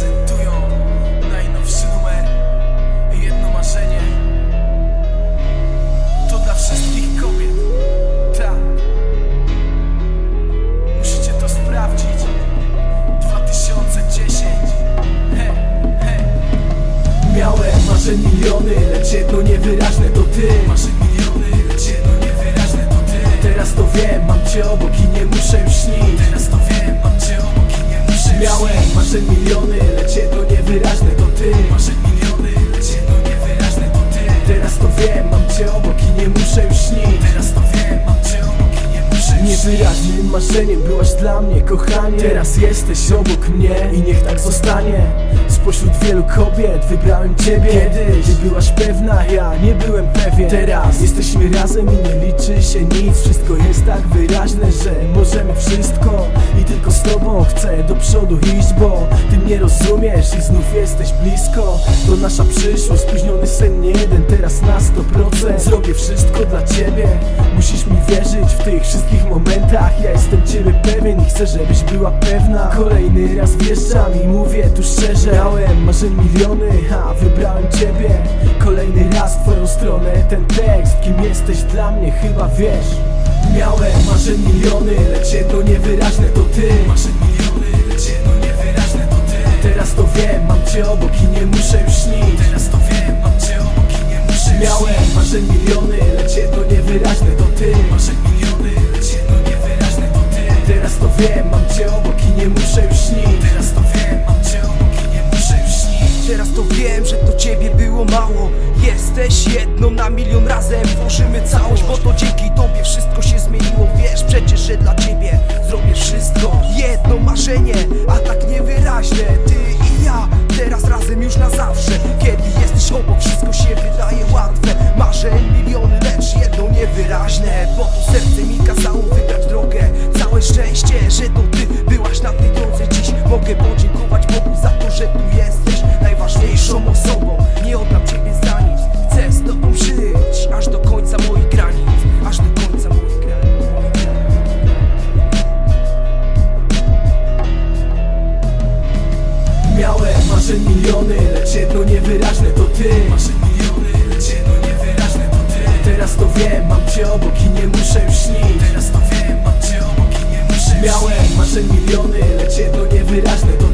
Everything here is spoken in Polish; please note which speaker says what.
Speaker 1: prezentują najnowszy numer. Jedno marzenie To dla wszystkich kobiet. Tak. Musicie to sprawdzić. 2010 He, he.
Speaker 2: Miałem marzeń miliony, lecz jedno niewyraźne to ty.
Speaker 1: Marzeń miliony, lecz jedno niewyraźne to ty.
Speaker 2: Teraz to wiem, mam cię obok i nie muszę już śnić
Speaker 1: Teraz to wiem, śnić.
Speaker 2: marzeń miliony, lecz jedno niewyraźne Niewyraźnym marzeniem byłaś dla mnie, kochanie. Teraz jesteś obok mnie i niech tak zostanie. Spośród wielu kobiet wybrałem ciebie. Kiedyś ty byłaś pewna, ja nie byłem pewien. Teraz jesteśmy razem i nie liczy się nic. Wszystko jest tak wyraźne, że możemy wszystko. I tylko z tobą chcę do przodu iść, bo ty mnie rozumiesz i znów jesteś blisko. To nasza przyszłość, spóźniony sen nie jeden, teraz na 100% tych wszystkich momentach. Ja jestem ciebie pewien i chcę, żebyś była pewna. Kolejny raz wjeżdżam i mówię tu szczerze. Miałem marzeń miliony, a wybrałem ciebie. Kolejny raz w twoją stronę. Ten tekst Kim jesteś dla mnie chyba wiesz. Miałem marzeń miliony, lecz jedno niewyraźne to ty.
Speaker 1: Marzeń miliony, lecz jedno niewyraźne to ty.
Speaker 2: Teraz to wiem, mam cię obok i nie muszę już śnić
Speaker 1: Teraz to wiem, mam cię obok i nie muszę już
Speaker 2: Miałem marzeń miliony, lecz jedno niewyraźne to ty wiem, mam cię obok i nie muszę już śnić
Speaker 1: Teraz to wiem, mam cię obok i nie muszę już śnić
Speaker 3: Teraz to wiem, że to ciebie było mało. Jesteś jedną na milion razem. Tworzymy całość, bo to dzięki tobie wszystko się zmieniło. Wiesz przecież, Marzeń miliony, lecz jedno niewyraźne to ty.
Speaker 2: Marzeń miliony, lecz jedno niewyraźne to ty. Teraz to wiem, mam cię obok i nie muszę już śnić
Speaker 1: Teraz to wiem, mam cię obok i nie muszę
Speaker 2: Miałem marzeń miliony, lecz jedno niewyraźne to